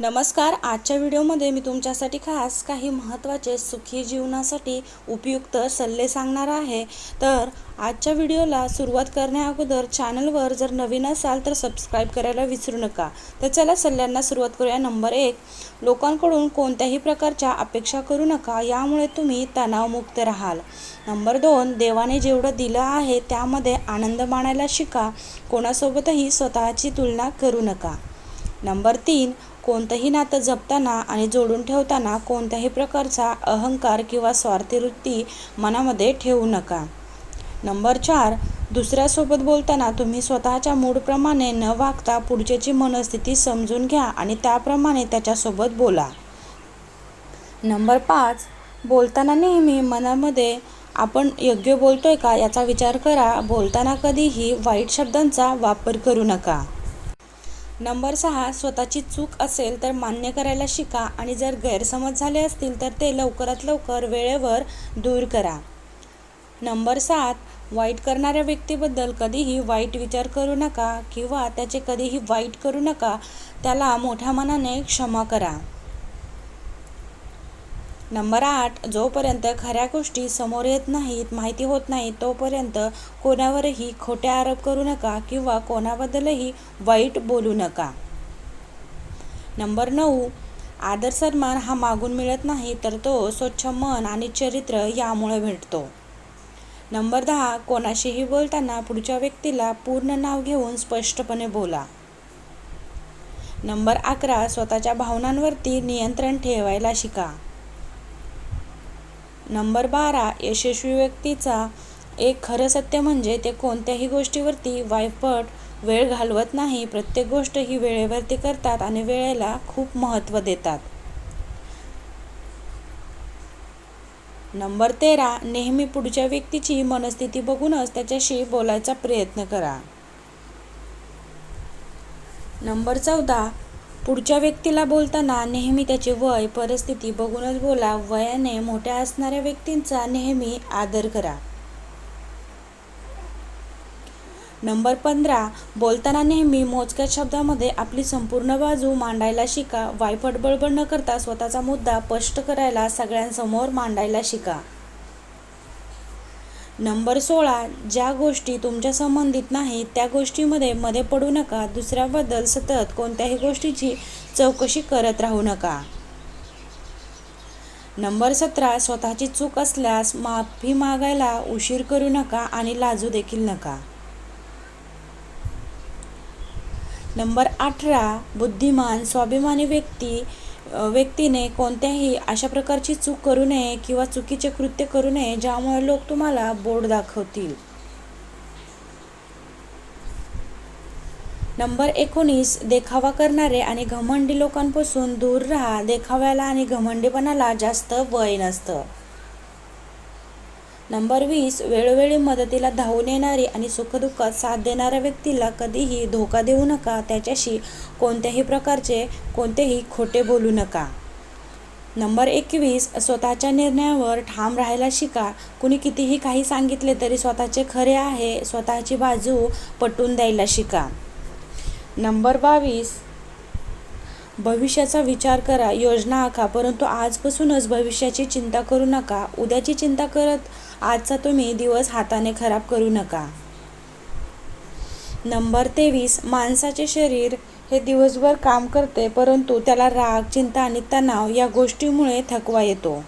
नमस्कार आजच्या व्हिडिओमध्ये मी तुमच्यासाठी खास काही महत्त्वाचे सुखी जीवनासाठी उपयुक्त सल्ले सांगणार आहे. तर आजच्या व्हिडिओला सुरुवात करण्याअगोदर चॅनलवर जर नवीन असाल तर सबस्क्राईब करायला विसरू नका. तर चला सल्ल्यांना सुरुवात करूया. नंबर एक लोकांकडून कोणत्याही प्रकारच्या अपेक्षा करू नका यामुळे तुम्ही तणावमुक्त राहाल. नंबर दोन देवाने जेवढं दिलं आहे त्यामध्ये आनंद मानायला शिका. कोणासोबतही स्वतःची तुलना करू नका. नंबर तीन कोणतंही नातं जपताना आणि जोडून ठेवताना कोणत्याही प्रकारचा अहंकार किंवा स्वार्थी वृत्ती मनामध्ये ठेवू नका. नंबर चार दुसऱ्यासोबत बोलताना तुम्ही स्वतःच्या मूडप्रमाणे न वागता पुढच्याची मनस्थिती समजून घ्या आणि त्याप्रमाणे त्याच्यासोबत बोला. नंबर पाच बोलताना नेहमी मनामध्ये आपण योग्य बोलतोय का याचा विचार करा. बोलताना कधीही वाईट शब्दांचा वापर करू नका. नंबर सहा स्वतःची चूक असेल तर मान्य करायला शिका आणि जर गैरसमज झाले असतील तर ते लवकरात लवकर वेळेवर दूर करा. नंबर सात वाईट करणाऱ्या व्यक्तीबद्दल कधीही वाईट विचार करू नका किंवा त्याचे कधीही वाईट करू नका त्याला मोठ्या मनाने क्षमा करा. नंबर आठ जोपर्यंत खऱ्या गोष्टी समोर येत नाहीत माहिती होत नाही तोपर्यंत कोणावरही खोटे आरोप करू नका किंवा कोणाबद्दलही वाईट बोलू नका. नंबर नऊ आदर सन्मान हा मागून मिळत नाही तर तो स्वच्छ मन आणि चरित्र यामुळे भेटतो. नंबर दहा कोणाशीही बोलताना पुढच्या व्यक्तीला पूर्ण नाव घेऊन स्पष्टपणे बोला. नंबर अकरा स्वतःच्या भावनांवरती नियंत्रण ठेवायला शिका. नंबर बारा यशस्वी व्यक्तीचा एक खरं सत्य म्हणजे ते कोणत्याही गोष्टीवरती वायपट वेळ घालवत नाही. प्रत्येक गोष्ट ही वेळेवरती करतात आणि वेळेला खूप महत्त्व देतात. नंबर तेरा नेहमी पुढच्या व्यक्तीची मनस्थिती बघूनच त्याच्याशी बोलायचा प्रयत्न करा. नंबर चौदा पुढच्या व्यक्तीला बोलताना नेहमी त्याचे वय परिस्थिती बघूनच बोला. वयाने मोठ्या असणाऱ्या व्यक्तींचा नेहमी आदर करा. नंबर पंधरा. बोलताना नेहमी मोजक्या शब्दामध्ये आपली संपूर्ण बाजू मांडायला शिका. वायफट बळबळ न करता स्वतःचा मुद्दा स्पष्ट करायला सगळ्यांसमोर मांडायला शिका. नंबर सोळा ज्या गोष्टी तुमच्या संबंधित नाहीत त्या गोष्टीमध्ये मध्ये पडू नका. दुसऱ्याबद्दल सतत कोणत्याही गोष्टीची चौकशी करत राहू नका. नंबर सतरा स्वतःची चूक असल्यास माफी मागायला उशीर करू नका आणि लाजू देखील नका. नंबर अठरा बुद्धिमान स्वाभिमानी व्यक्ती व्यक्तीने कोणत्याही अशा प्रकारची चूक करू नये किंवा चुकीचे कृत्य करू नये ज्यामुळे लोक तुम्हाला बोर्ड दाखवतील. नंबर एकोणीस देखावा करणारे आणि घमंडी लोकांपासून दूर राहा. देखाव्याला आणि घमंडीपणाला जास्त वय नसतं. नंबर वीस वेळोवेळी मदतीला धावून येणारी आणि सुखदुःखात साथ देणाऱ्या व्यक्तीला कधीही धोका देऊ नका त्याच्याशी कोणत्याही प्रकारचे कोणतेही खोटे बोलू नका. नंबर एकवीस स्वतःच्या निर्णयावर ठाम राहायला शिका. कुणी कितीही काही सांगितले तरी स्वतःचे खरे आहे स्वतःची बाजू पटवून द्यायला शिका. नंबर बावीस भविष्याचा विचार करा. योजना आखा परंतु आजपासूनच भविष्याची चिंता करू नका. उद्याची चिंता करत आजचा तुम्ही दिवस हाताने खराब करू नका. नंबर तेवीस माणसाचे शरीर हे दिवसभर काम करते परंतु त्याला राग चिंता आणि तणाव या गोष्टीमुळे थकवा येतो.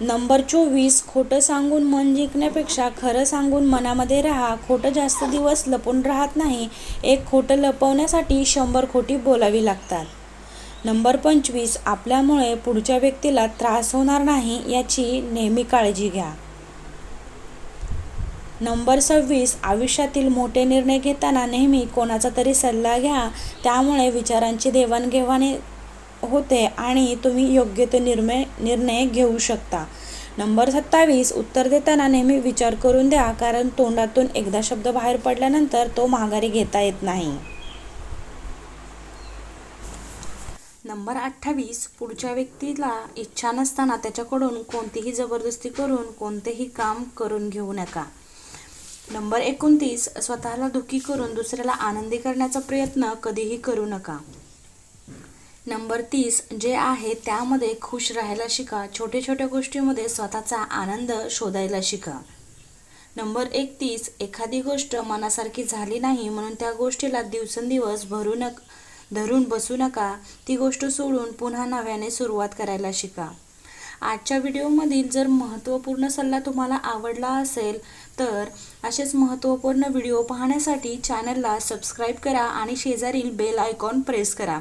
नंबर चोवीस खोटं सांगून मन जिंकण्यापेक्षा खरं सांगून मनामध्ये राहा खोटं जास्त दिवस लपून राहत नाही एक खोटं लपवण्यासाठी शंभर खोटी बोलावी लागतात. नंबर पंचवीस आपल्यामुळे पुढच्या व्यक्तीला त्रास होणार नाही याची नेहमी काळजी घ्या. नंबर सव्वीस आयुष्यातील मोठे निर्णय घेताना नेहमी कोणाचा तरी सल्ला घ्या त्यामुळे विचारांची देवाणघेवाण होते आणि तुम्ही योग्य ते निर्णय निर्णय घेऊ शकता. नंबर सत्तावीस उत्तर देताना नेहमी विचार करून द्या कारण तोंडातून एकदा शब्द बाहेर पडल्यानंतर तो माघारी घेता येत नाही. नंबर अठ्ठावीस पुढच्या व्यक्तीला इच्छा नसताना त्याच्याकडून कोणतीही जबरदस्ती करून कोणतेही काम करून घेऊ नका. नंबर एकोणतीस स्वतःला दुःखी करून दुसऱ्याला आनंदी करण्याचा प्रयत्न कधीही करू नका. नंबर तीस जे आहे त्यामध्ये खुश राहायला शिका. छोट्या छोट्या गोष्टीमध्ये स्वतःचा आनंद शोधायला शिका. नंबर एकतीस एखादी गोष्ट मनासारखी झाली नाही म्हणून त्या गोष्टीला दिवसेंदिवस भरू नक धरून बसू नका ती गोष्ट सोडून पुन्हा नव्याने सुरुवात करायला शिका. आजच्या व्हिडिओमधील जर महत्त्वपूर्ण सल्ला तुम्हाला आवडला असेल तर असेच महत्त्वपूर्ण व्हिडिओ पाहण्यासाठी चॅनलला सबस्क्राईब करा आणि शेजारील बेल आयकॉन प्रेस करा.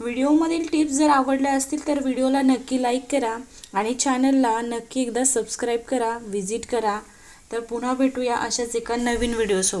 व्हिडिओमधील टिप्स जर आवडल्या असतील तर व्हिडिओला नक्की लाईक करा आणि चॅनलला नक्की एकदा सबस्क्राईब करा व्हिजिट करा. तर पुन्हा भेटूया अशाच एका नवीन व्हिडिओसोबत.